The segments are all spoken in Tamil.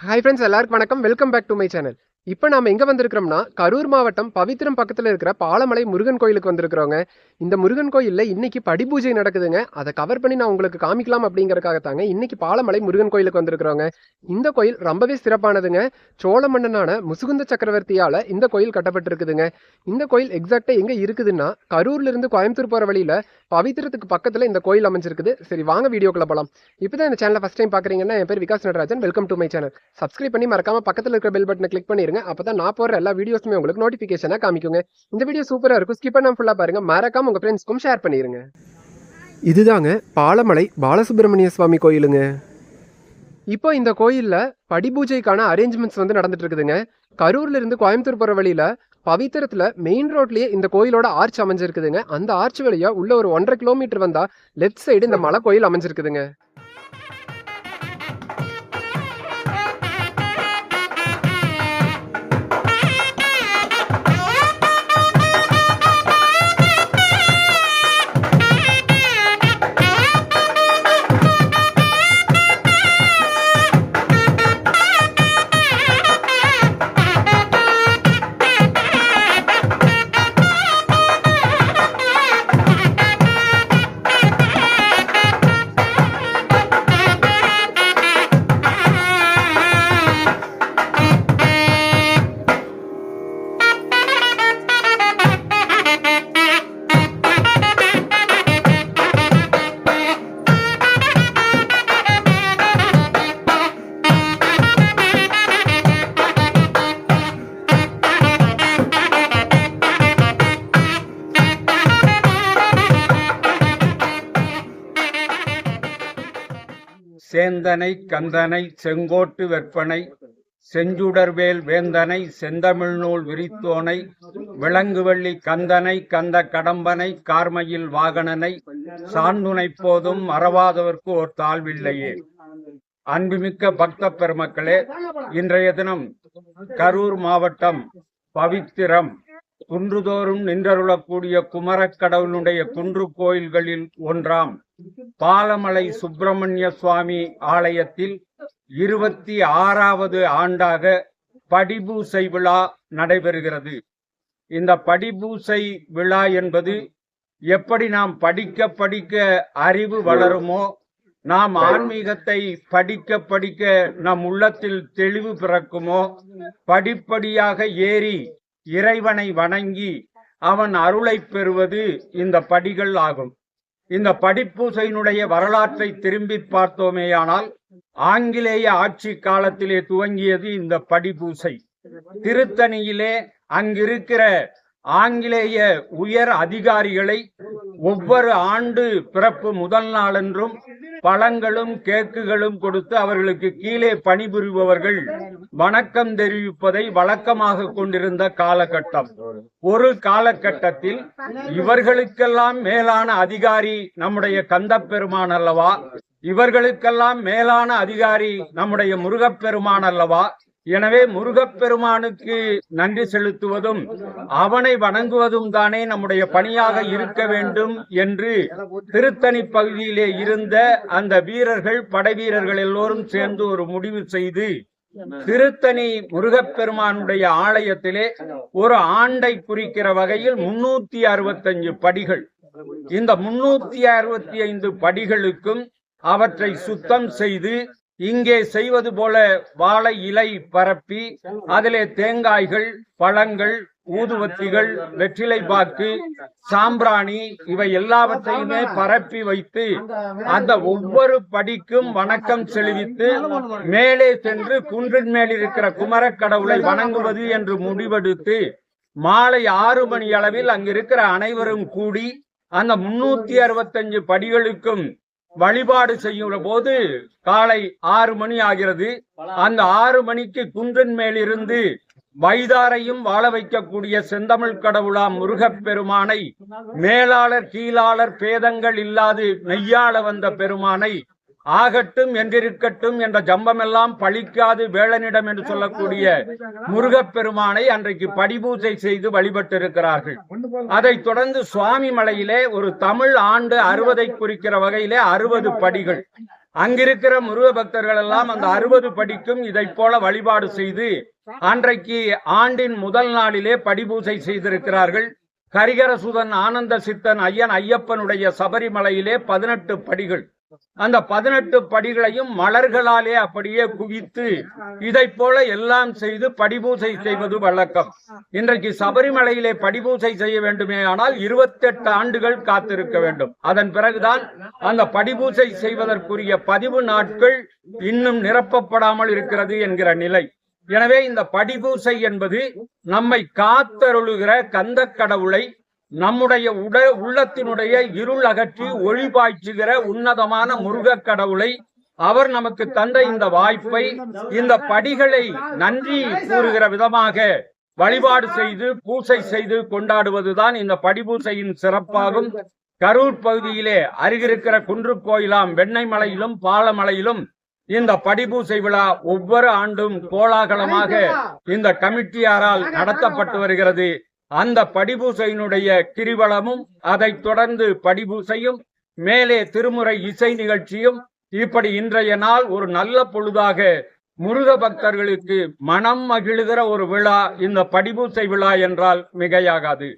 ஹாய் ஃப்ரெண்ட்ஸ் எல்லாருக்கும் வணக்கம். Welcome back to my channel இப்போ நாம் எங்கே வந்திருக்கிறோம்னா கரூர் மாவட்டம் பவித்திரம் பக்கத்தில் இருக்கிற பாலமலை முருகன் கோயிலுக்கு வந்திருக்கிறோங்க. இந்த முருகன் கோயிலில் இன்னைக்கு படிபூஜை நடக்குதுங்க. அதை கவர் பண்ணி நான் உங்களுக்கு காமிக்கலாம் அப்படிங்கிறக்காக தாங்க இன்னைக்கு பாலமலை முருகன் கோயிலுக்கு வந்திருக்கிறோங்க. இந்த கோயில் ரொம்பவே சிறப்பானதுங்க. சோழ மன்னனான முசுகுந்த சக்கரவர்த்தியால் இந்த கோயில் கட்டப்பட்டிருக்குதுங்க. இந்த கோயில் எக்ஸாக்டாக எங்கே இருக்குதுன்னா கரூர்லேருந்து கோயம்புத்தூர் போகிற வழியில் பவித்திரத்துக்கு பக்கத்தில் இந்த கோயில் அமைஞ்சிருக்குது. சரி வாங்க வீடியோக்குள்ள போகலாம் இப்போ தான் இந்த சேனலை ஃபஸ்ட் டைம் பார்க்குறீங்கன்னா என் பேர் Vikas Natarajan. Welcome to my channel subscribe பண்ணி மறக்காமல் பக்கத்தில் இருக்கிற பெல் பட்டனை கிளிக் பண்ணுங்க அப்போ தான் நான் போடுற எல்லா வீடியோஸுமே உங்களுக்கு நோட்டிஃபிகேஷனாக காமிக்குங்க. இந்த வீடியோ சூப்பராக இருக்கும். ஸ்கிப் பண்ணாமல் ஃபுல்லாக பாருங்கள் மறக்காம உங்கள் ஃப்ரெண்ட்ஸ்க்கும் ஷேர் பண்ணிடுங்க இதுதாங்க பாலமலை பாலசுப்ரமணிய சுவாமி கோயிலுங்க. இப்போ இந்த கோயிலில் படிபூஜைக்கான அரேஞ்ச்மெண்ட்ஸ் வந்து நடந்துட்டு இருக்குதுங்க கரூர்ல இருந்து கோயம்புத்தூர் போகிற வழியில் பவித்திரத்தில் மெயின் ரோட்லேயே இந்த கோயிலோட ஆர்ச் அமைஞ்சிருக்குதுங்க. அந்த ஆர்ச் வழியாக உள்ள ஒரு ஒன்றரை கிலோமீட்டர் வந்தால் லெஃப்ட் சைடு இந்த மலை கோயில் அமைஞ்சிருக்குதுங்க. வேந்தனை கந்தனை செங்கோட்டு வெற்பனை செஞ்சுடர்வேல் வேந்தனை செந்தமிழ் நூல் விரித்தோனை விலங்குவள்ளி கந்தனை கந்த கடம்பனை கார்மையில் வாகனனை சான்துணை போதும் மறவாதவர்க்கு ஒரு தாழ்வில்லையே. அன்புமிக்க பக்த பெருமக்களே இன்றைய தினம் கரூர் மாவட்டம் பவித்திரம் குன்றுதோறும் நின்றருளக்கூடிய குமரக் கடவுளுடைய குன்று கோயில்களில் ஒன்றாம் பாலமலை சுப்பிரமணிய சுவாமி ஆலயத்தில் இருபத்தி ஆறாவது ஆண்டாக படிபூசை விழா நடைபெறுகிறது. இந்த படிபூசை விழா என்பது எப்படி நாம் படிக்க படிக்க அறிவு வளருமோ நாம் ஆன்மீகத்தை படிக்க படிக்க நம் உள்ளத்தில் தெளிவு பிறக்குமோ படிப்படியாக ஏறி இறைவனை வணங்கி அவன் அருளை பெறுவது இந்த படிகள் ஆகும். இந்த படிப்பூசையினுடைய வரலாற்றை திரும்பி பார்த்தோமேயானால் ஆங்கிலேய ஆட்சி காலத்திலே துவங்கியது இந்த படிப்பூசை. திருத்தணியிலே அங்கிருக்கிற ஆங்கிலேய உயர் அதிகாரிகளை ஒவ்வொரு ஆண்டு பிறப்பு முதல் நாளென்றும் பழங்களும் கேக்குகளும் கொடுத்து அவர்களுக்கு கீழே பணிபுரிபவர்கள் வணக்கம் தெரிவிப்பதை வழக்கமாக கொண்டிருந்த காலகட்டம். ஒரு காலகட்டத்தில் இவர்களுக்கெல்லாம் மேலான அதிகாரி நம்முடைய கந்தப்பெருமான் அல்லவா? இவர்களுக்கெல்லாம் மேலான அதிகாரி நம்முடைய முருகப்பெருமான் அல்லவா? எனவே முருகப்பெருமானுக்கு நன்றி செலுத்துவதும் அவனை வணங்குவதும் தானே நம்முடைய பணியாக இருக்க வேண்டும் என்று திருத்தணி பகுதியிலே இருந்த அந்த வீரர்கள் படை வீரர்கள் எல்லோரும் சேர்ந்து ஒரு முடிவு செய்து திருத்தணி முருகப்பெருமானுடைய ஆலயத்திலே ஒரு ஆண்டை குறிக்கிற வகையில் முன்னூத்தி அறுபத்தஞ்சு படிகள். இந்த முன்னூத்தி அறுபத்தி ஐந்து படிகளுக்கும் அவற்றை சுத்தம் செய்து இங்கே செய்வது போல வாழை இலை பரப்பி அதிலே தேங்காய்கள் பழங்கள் ஊதுவத்திகள் வெற்றிலை பாக்கு சாம்பிராணி இவை எல்லாவற்றையுமே பரப்பி வைத்து அந்த ஒவ்வொரு படிக்கும் வணக்கம் செலுவித்து மேலே சென்று குன்றின் மேல் இருக்கிற குமரக் கடவுளை வணங்குவது என்று முடிவெடுத்து மாலை ஆறு மணி அளவில் அங்கிருக்கிற அனைவரும் கூடி அந்த முன்னூத்தி அறுபத்தஞ்சு படிகளுக்கும் வழிபாடு செய்கிற போது காலை ஆறு மணி ஆகிறது. அந்த ஆறு மணிக்கு குன்றின் மேலிருந்து வைதாரையும் வாழ வைக்கக்கூடிய செந்தமிழ் கடவுளாம் முருகப் பெருமானை மேலாளர் கீழாளர் பேதங்கள் இல்லாது நெய்யாள வந்த பெருமானை ஆகட்டும் என்றிருக்கட்டும் என்ற ஜம்பமெல்லாம் பழிக்காது வேளனிடம் என்று சொல்லக்கூடிய முருகப்பெருமானை அன்றைக்கு படிபூஜை செய்து வழிபட்டிருக்கிறார்கள். அதைத் தொடர்ந்து சுவாமி மலையிலே ஒரு தமிழ் ஆண்டு அறுபதை குறிக்கிற வகையிலே அறுபது படிகள். அங்கிருக்கிற முருக பக்தர்கள் எல்லாம் அந்த அறுபது படிக்கும் இதை போல வழிபாடு செய்து அன்றைக்கு ஆண்டின் முதல் நாளிலே படிபூசை செய்திருக்கிறார்கள். கரிகரசுதன் ஆனந்த சித்தன் ஐயன் ஐயப்பனுடைய சபரிமலையிலே பதினெட்டு படிகள். அந்த பதினெட்டு படிகளையும் மலர்களாலே அப்படியே குவித்து இதை போல எல்லாம் செய்து படிபூசை செய்வது வழக்கம். இன்றைக்கு சபரிமலையிலே படிபூசை செய்ய வேண்டுமே ஆனால் இருபத்தெட்டு ஆண்டுகள் காத்திருக்க வேண்டும். அதன் பிறகுதான் அந்த படிபூசை செய்வதற்குரிய பதிவு நாட்கள் இன்னும் நிரப்பப்படாமல் இருக்கிறது என்கிற நிலை. எனவே இந்த படிபூசை என்பது நம்மை காத்தருளுகிற கந்த கடவுளை நம்முடைய உட உள்ளத்தினுடைய இருள் அகற்றி ஒளி பாய்ச்சுகிற உன்னதமான முருகக் கடவுளை அவர் நமக்கு தந்த இந்த வாய்ப்பை இந்த படிகளை நன்றி கூறுகிற விதமாக வழிபாடு செய்து பூசை செய்து கொண்டாடுவதுதான் இந்த படிபூசையின் சிறப்பாகும். கரூர் பகுதியிலே அருகிருக்கிற குன்று கோயிலாம் வெண்ணெய்மலையிலும் பாலமலையிலும் இந்த படிபூசை விழா ஒவ்வொரு ஆண்டும் கோலாகலமாக இந்த கமிட்டியாரால் நடத்தப்பட்டு வருகிறது. அந்த படிபூசையினுடைய கிரிவலமும் அதைத் தொடர்ந்து படிபூசையும் மேலே திருமுறை இசை நிகழ்ச்சியும் இப்படி இன்றைய நாள் ஒரு நல்ல பொழுதாக முருக பக்தர்களுக்கு மனம் மகிழுகிற ஒரு விழா இந்த படிபூசை விழா என்றால் மிகையாகாது.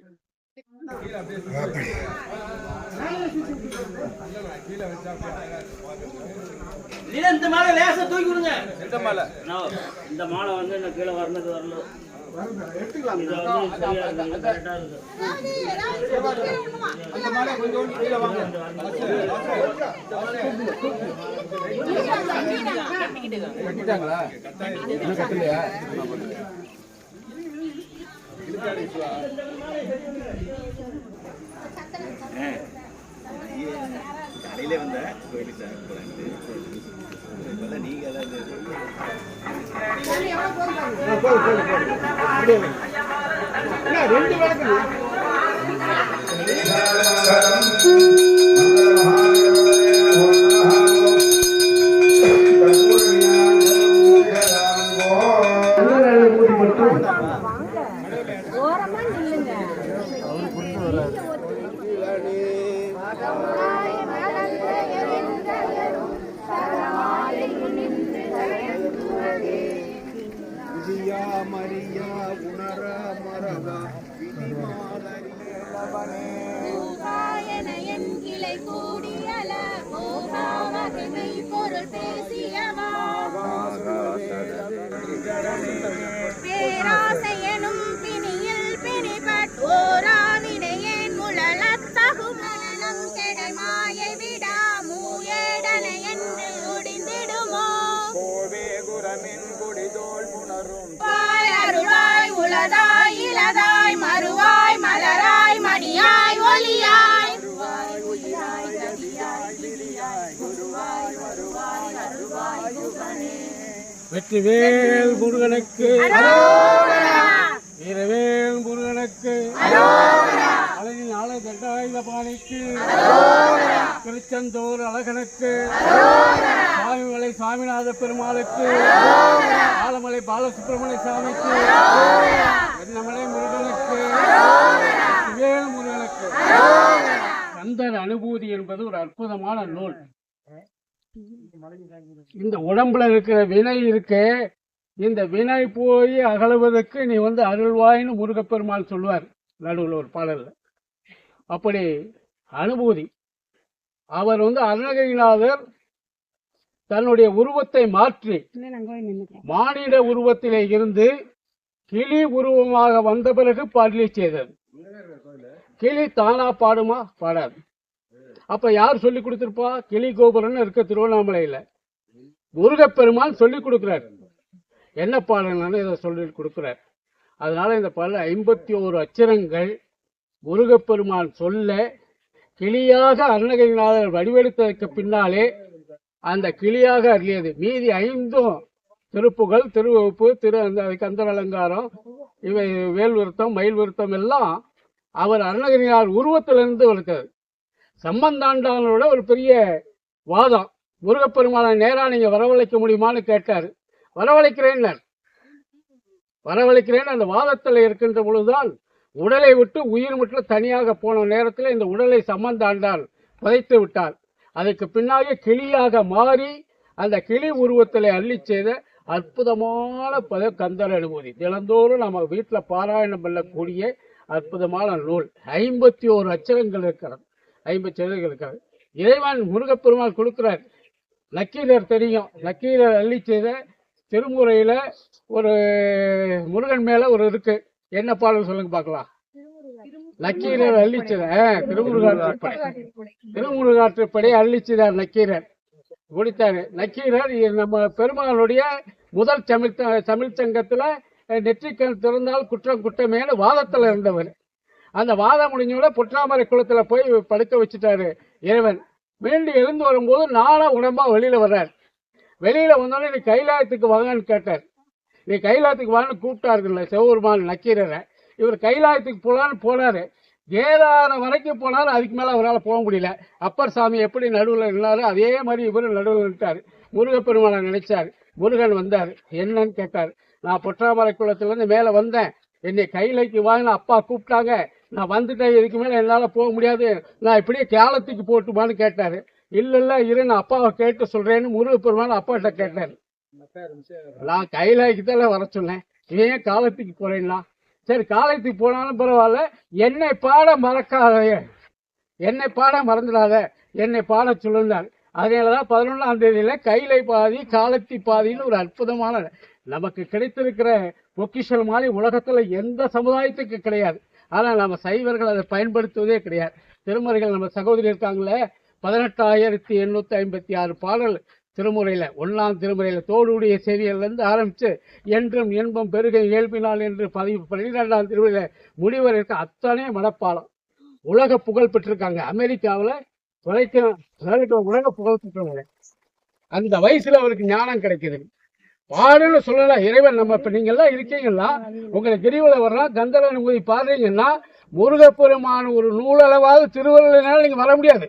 இந்த மாலை லேசா தூக்கி விடுங்க நான் இந்த மாலை வந்து இந்த கீழே வரணுக்கு வரல. இது வந்து சரியா இருக்கு. காலையிலே வந்த கோயிலுக்கு சார் போலான்ட்டு. இப்பதான் நீங்க ஏதாவது ஓரமா நில்லுங்க. என் கிளை கூடியல போகாவகை பொருள் பேசியவா பேராசையனும் பிணியில் பிணிபட்டோரானினையேன் முழலத்தகும் மரணம் கெடை மாயை விடா என்று ஒடிந்திடுமோ பாய் அருளாய் உளதாய் வெற்றிவேல் முருகனுக்கு. வீரவேல் முருகனுக்கு. அழகின் ஆலை தண்டாயுத பாணிக்கு. திருச்செந்தூர் அழகனுக்கு. சுவாமிமலை சாமிநாத பெருமாளுக்கு. ஆலமலை பாலசுப்பிரமணிய சாமிக்கு. வெண்ணமலை முருகனுக்கு. வேல் முருகனுக்கு. கந்தர் அனுபூதி என்பது ஒரு அற்புதமான நூல். இந்த உடம்புல இருக்கிற வினை இருக்கே இந்த வினை போய் அகலுவதற்கு நீ வந்து அருள்வாயின்னு முருகப்பெருமாள் சொல்லுவார் நடுவில் ஒரு பாடல்ல. அப்படி அனுபூதி. அவர் வந்து அருணகிரிநாதர் தன்னுடைய உருவத்தை மாற்றி மானிட உருவத்திலே இருந்து கிளி உருவமாக வந்த பிறகு பாடலி செய்தது கிளி தானா பாடுமா? பாடாது. அப்ப யார் சொல்லி கொடுத்திருப்பா? கிளி கோபுரம்னு இருக்க திருவண்ணாமலையில. முருகப்பெருமான் சொல்லி கொடுக்கிறார். என்ன பாடல்னு இதை சொல்லி கொடுக்கிறார். அதனால இந்த பல ஐம்பத்தி ஓரு அச்சரங்கள் முருகப்பெருமான் சொல்ல கிளியாக அருணகிரிநாதர் வடிவெடுத்ததற்கு பின்னாலே அந்த கிளியாக அருளியது. மீதி ஐந்தும் திருப்புகள் திருவகுப்பு திரு அந்த கந்தர் அலங்காரம் இவை வேல் விருத்தம் மயில் விருத்தம் எல்லாம் அவர் அருணகிரியார் உருவத்திலிருந்து இருக்கிறது சம்பந்தாண்டானோட ஒரு பெரிய வாதம். முருகப்பெருமானை நேராக நீங்கள் வரவழைக்க முடியுமான்னு கேட்டார். வரவழைக்கிறேன்னார் வரவழைக்கிறேன் அந்த வாதத்தில் இருக்கின்ற பொழுதுதான் உடலை விட்டு உயிர் மட்டும் தனியாக போன நேரத்தில் இந்த உடலை சம்பந்தாண்டால் புதைத்து விட்டார் அதுக்கு பின்னாக கிளியாக மாறி அந்த கிளி உருவத்தில் அள்ளி செய்த அற்புதமான பத கந்தர் அனுபூதி. தினந்தோறும் நம்ம வீட்டில் பாராயணம் பண்ணக்கூடிய அற்புதமான நூல். ஐம்பத்தி ஓரு அச்சரங்கள் இருக்கிறது. ஐம்பது அச்சரங்கள் இறைவன் முருகப்பெருமாள் கொடுக்குறார். நக்கீரர் தெரியும். நக்கீரர் அள்ளி செய்த திருமுறையில் ஒரு முருகன் மேலே ஒரு இருக்கு. என்ன பாடல் சொல்லுங்க பார்க்கலாம். நக்கீரர் அள்ளிச்சத திருமுருகாற்றுப்படை திருமுருகாற்றுப்படை அள்ளிச்சிதார் நக்கீரர் முடித்தாரு நக்கீரர் நம்ம பெருமாளுடைய முதல் தமிழ் தமிழ் சங்கத்தில் நெற்றிக்கண் திறந்தால் குற்றம் குற்றமேனு வாதத்தில் இருந்தவர். அந்த வாதம் முடிஞ்சோட புற்றாமரை குளத்தில் போய் படுக்க வச்சுட்டாரு இறைவன். மீண்டும் எழுந்து வரும்போது நானா உடம்பா வெளியில வர்றார். வெளியில வந்தோடனே நீ கைலாயத்துக்கு வாங்கன்னு கேட்டார். நீ கைலாயத்துக்கு வாங்கன்னு கூப்பிட்டாருல்ல சிவபெருமான் நக்கீரரை. இவர் கைலாயத்துக்கு போலான்னு போனாரு. கேதாரம் வரைக்கும் போனாலும் அதுக்கு மேல அவரால் போக முடியல. அப்பர் சாமி எப்படி நடுவில் இருந்தாரோ அதே மாதிரி இவரும் நடுவில் நின்ட்டாரு முருகப்பெருமானை நினைச்சார். முருகன் வந்தார். என்னன்னு கேட்டார். நான் பொற்றாமரை குளத்துலேருந்து மேலே வந்தேன். என்னை கையிலைக்கு வாங்கின அப்பா கூப்பிட்டாங்க. நான் வந்துட்டேன் இதுக்கு மேலே என்னால் போக முடியாது. நான் இப்படியே கேலத்துக்கு போட்டுமான்னு கேட்டார். இல்லை இல்லை இரு நான் அப்பாவை கேட்டு சொல்கிறேன்னு முருகப்பெருமான் அப்பாட்ட கேட்டார். நான் கைலாய்க்கு தான் வர சொன்னேன். ஏன் காலத்துக்கு போகிறேன்னா சரி காலத்துக்கு போனாலும் பரவாயில்ல. என்னை பாட மறக்காத. என்னை பாட மறந்துடாத. என்னை பாட சொல்லுந்தார் அதனாலதான் பதினொன்றாம் தேதியில் கைலை பாதி காலத்தி பாதின்னு ஒரு அற்புதமான நமக்கு கிடைத்திருக்கிற பொக்கிஷல் மாதிரி உலகத்தில் எந்த சமுதாயத்துக்கு கிடையாது. ஆனால் நம்ம சைவர்கள் அதை பயன்படுத்துவதே கிடையாது. திருமுறைகள் நம்ம சகோதரி இருக்காங்களே பதினெட்டாயிரத்தி எண்ணூற்றி ஐம்பத்தி ஆறு பாடல் திருமுறையில் ஒன்றாம் திருமுறையில் தோடுடைய செய்திகள்லேருந்து ஆரம்பித்து என்றும் இன்பம் பெருக இயல்பினால் என்று பதிவு பன்னிரெண்டாம் திருமுறையில் முடிவர் இருக்க அத்தனை மனப்பாலம் உலக புகழ் பெற்றிருக்காங்க. அமெரிக்காவில் தொலைக்க உலக புகழ் பெற்றவங்க. அந்த வயசில் அவருக்கு ஞானம் கிடைக்குது. பாடுன்னு சொல்லல இறைவன் நம்ம இப்ப நீங்க எல்லாம் இருக்கீங்கன்னா உங்களை கிரிவல வரலாம் கந்தர அனுமதி பாடுறீங்கன்னா முருகப்பெருமான ஒரு நூலளவாவது திருவள்ளுவனால நீங்க வர முடியாது.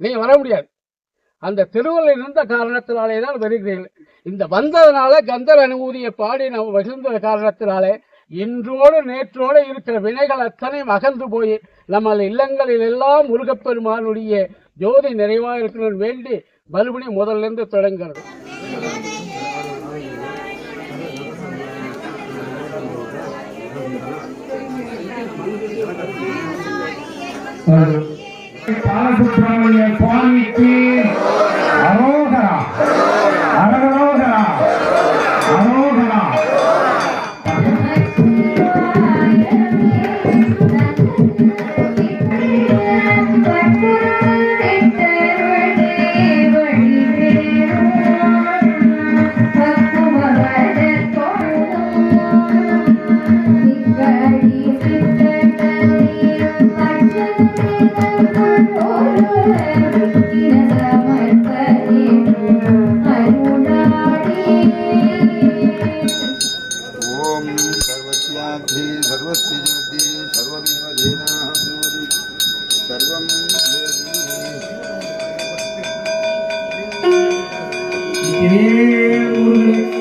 நீங்க வர முடியாது. அந்த திருவள்ளுவர் இருந்த காரணத்தினாலே தான் வருகிறீர்கள். இந்த வந்ததுனால கந்தர் அனுமதியை பாடி நம்ம வகிர்ந்த காரணத்தினாலே இன்றோடு நேற்றோடு இருக்கிற வினைகள் அத்தனையும் அகன்று போய் நம்ம இல்லங்களில் எல்லாம் முருகப்பெருமானுடைய ஜோதி நிறைவாக இருக்கணும்னு வேண்டி மறுபடியும் முதல்ல இருந்து தொடங்குறது பாலசுப்ரமணிய சுவாமிக்கு सर्वस्याब्धि सर्वस्य जगति सर्वमेव धेनाः शृणोति सर्वं Yeah.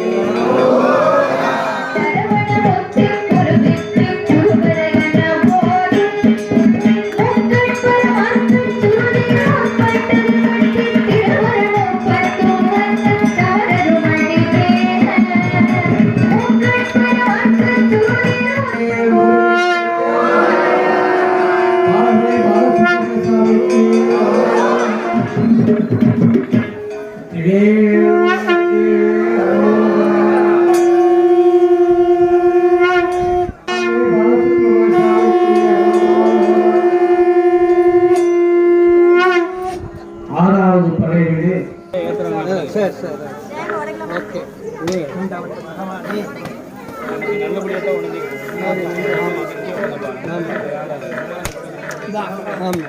ஆமாம்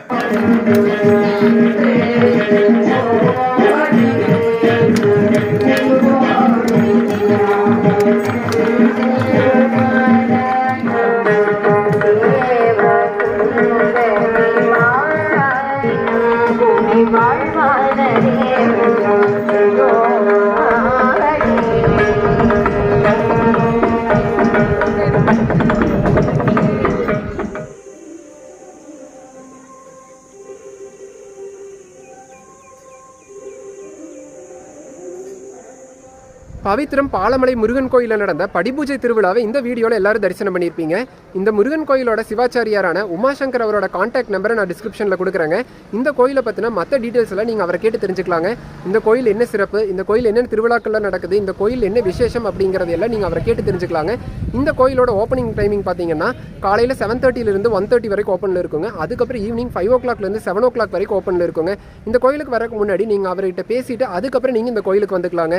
பவித்திரம் பாலமலை முருகன் கோயிலில் நடந்த படிபூஜை திருவிழாவை இந்த வீடியோவில் எல்லாரும் தரிசனம் பண்ணியிருப்பீங்க. இந்த முருகன் கோயிலோட சிவாச்சாரியாரான உமாசங்கர் அவரோட காண்டாக்ட் நம்பரை நான் டிஸ்கிரிப்ஷனில் கொடுக்குறேங்க. இந்த கோயிலை பற்றின மற்ற டீட்டெயில்ஸ் எல்லாம் நீங்கள் அவரை கேட்டு தெரிஞ்சுக்கலாங்க. இந்த கோயில் என்ன சிறப்பு? இந்த கோயில் என்னென்ன திருவிழாக்கள்லாம் நடக்குது? இந்த கோயில் என்ன விசேஷம் அப்படிங்கிறது எல்லாம் நீங்கள் அவரை கேட்டு தெரிஞ்சுக்கலாங்க. இந்த கோயிலோட ஓப்பனிங் டைமிங் பார்த்தீங்கன்னா காலையில் செவன் தேர்ட்டிலிருந்து ஒன் தேர்ட்டி வரைக்கும் ஓப்பனில் இருக்குங்க. அதுக்கப்புறம் ஈவினிங் ஃபைவ் ஓ கிளாக்லேருந்து செவன் ஓ கிளாக் வரைக்கும் ஓப்பனில் இருக்குங்க. இந்த கோயிலுக்கு வரக்கு முன்னாடி நீங்கள் அவர்கிட்ட பேசிட்டு அதுக்கப்புறம் நீங்கள் இந்த கோயிலுக்கு வந்துக்கலாங்க.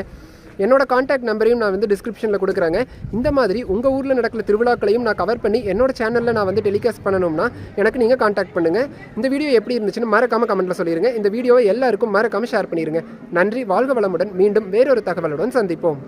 என்னோட காண்டாக்ட் நம்பரையும் நான் வந்து டிஸ்கிரிப்ஷனில் கொடுக்குறேங்க. இந்த மாதிரி உங்கள் ஊரில் நடக்கிற திருவிழாக்களையும் நான் கவர் பண்ணி என்னோட சேனலில் நான் வந்து டெலிகாஸ்ட் பண்ணணும்னா எனக்கு நீங்கள் காண்டாக்ட் பண்ணுங்கள் இந்த வீடியோ எப்படி இருந்துச்சுன்னு மறக்காமல் கமெண்ட்டில் சொல்லிடுங்க இந்த வீடியோவை எல்லாருக்கும் மறக்காமல் ஷேர் பண்ணிடுங்க நன்றி வாழ்க வளமுடன். மீண்டும் வேறொரு தகவலுடன் சந்திப்போம்.